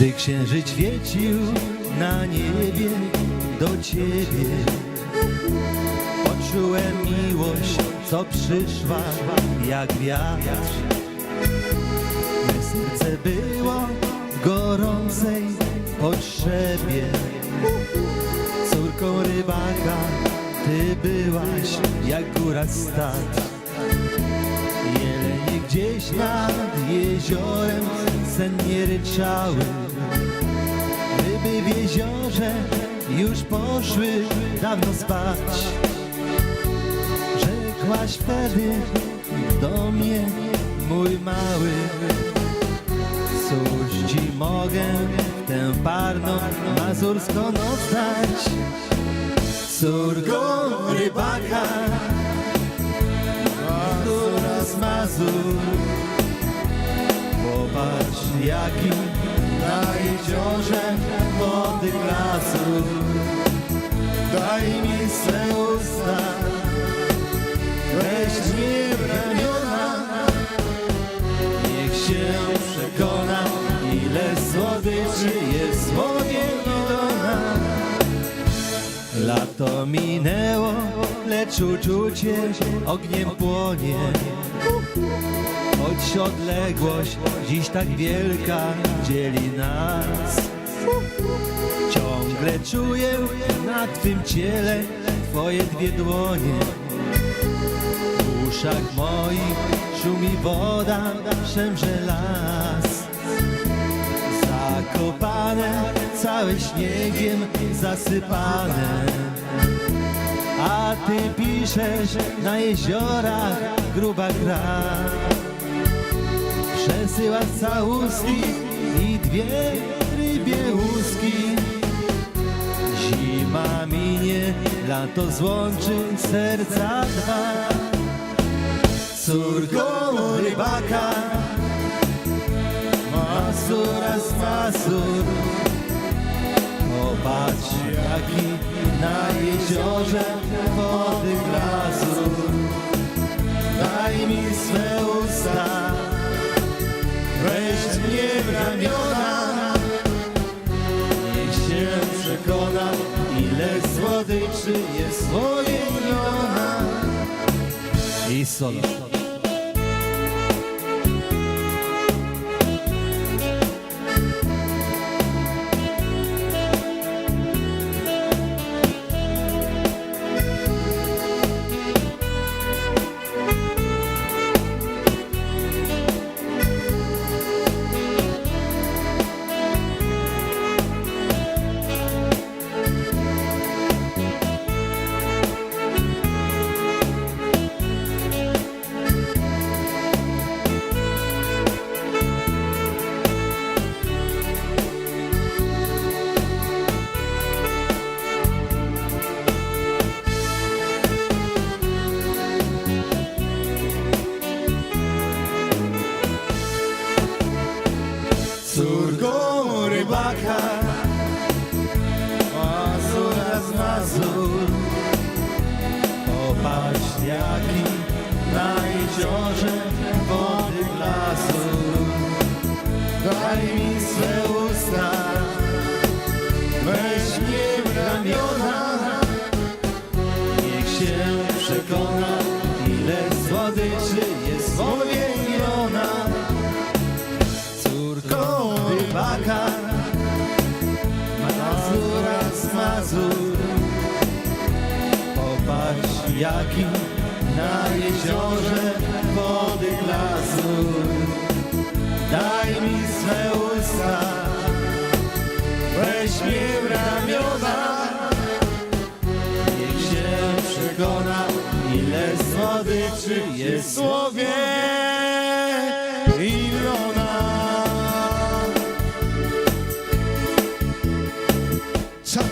Gdy księżyc świecił na niebie do ciebie Poczułem miłość, co przyszła jak wiatr. Me serce było w gorącej potrzebie Córką rybaka ty byłaś jak góra stat Jelenie gdzieś nad jeziorem sennie ryczały Ryby w jeziorze już poszły dawno spać Rzekłaś wtedy do mnie, mój mały Cóż ci mogę tę parną mazurską noc dać? Rybaka Mazur Popatrz jaki na jeziorze młody lasów Daj mi swe usta. Weź w ramiona. Niech się przekona Ile słodyczy jest słowie Lato minęło, lecz uczucie ogniem płonie. Choć odległość dziś tak wielka dzieli nas. Ciągle czuję na twym ciele twoje dwie dłonie. W uszach moich szumi woda, szemrze las. Zakopane, całe śniegiem zasypane. A ty piszesz na jeziorach gruba gra. Przesyłasz całuski i dwie rybie łuski. Zima minie, lato złączy serca dwa. Córko rybaka Masura z Popatrz jaki na jeziorze wody glazur Daj mi swe usta Weź mnie w ramiona. Niech się przekona Ile słodyczy jest swoje imiona. I solo jaki na jeziorze wody glazur Daj mi swe usta Weź mnie w ramiona. Niech się przekona Ile słodyczy jest imiona. Córką rybaka Mazura z Mazur Popatrz jaki na jeziorze wody glazur Daj mi swe usta Weź mnie w ramiona Niech się przekona Ile słodyczy jest słowie